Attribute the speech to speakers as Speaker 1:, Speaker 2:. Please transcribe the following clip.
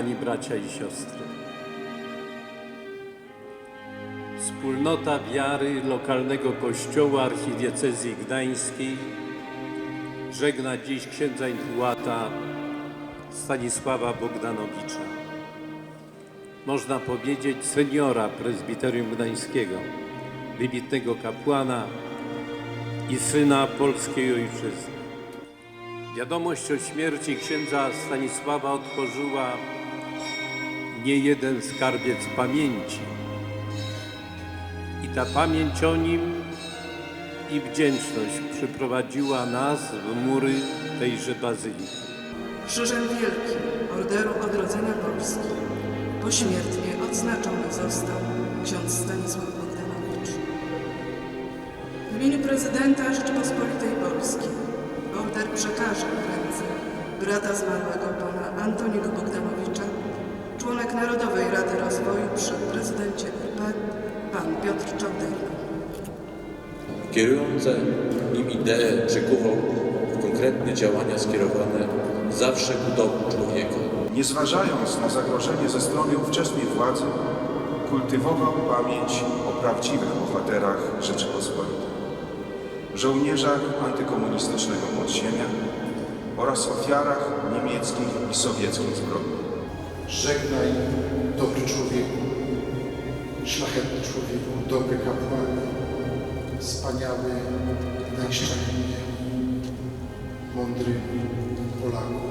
Speaker 1: bracia i siostry. Wspólnota wiary lokalnego kościoła archidiecezji gdańskiej żegna dziś księdza intułata Stanisława Bogdanowicza. Można powiedzieć seniora prezbiterium gdańskiego, wybitnego kapłana i syna polskiej ojczyzny. Wiadomość o śmierci księdza Stanisława otworzyła nie jeden skarbiec pamięci. I ta pamięć o nim i wdzięczność przyprowadziła nas w mury tejże bazyliki.
Speaker 2: Krzyżem Wielkim Orderu Odrodzenia Polski pośmiertnie odznaczony został ksiądz Stanisław Bogdanowicz. W imieniu prezydenta Rzeczypospolitej Polskiej order przekaże w ręce brata zmarłego pana Antoniego Bogdanowicza, członek Narodowej Rady Rozwoju przy prezydencie RP, pan Piotr Czauderko.
Speaker 3: Kierujące nim idee przekuwał w konkretne działania skierowane zawsze ku dobru człowieka.
Speaker 4: nie zważając na zagrożenie ze strony ówczesnej władzy, kultywował pamięć o prawdziwych bohaterach Rzeczypospolitej, żołnierzach antykomunistycznego podziemia oraz ofiarach niemieckich i sowieckich zbrodni.
Speaker 5: Żegnaj, dobry człowieku, szlachetny człowieku, dobry kapłanie, wspaniały Gdańszczaninie, mądry Polaku,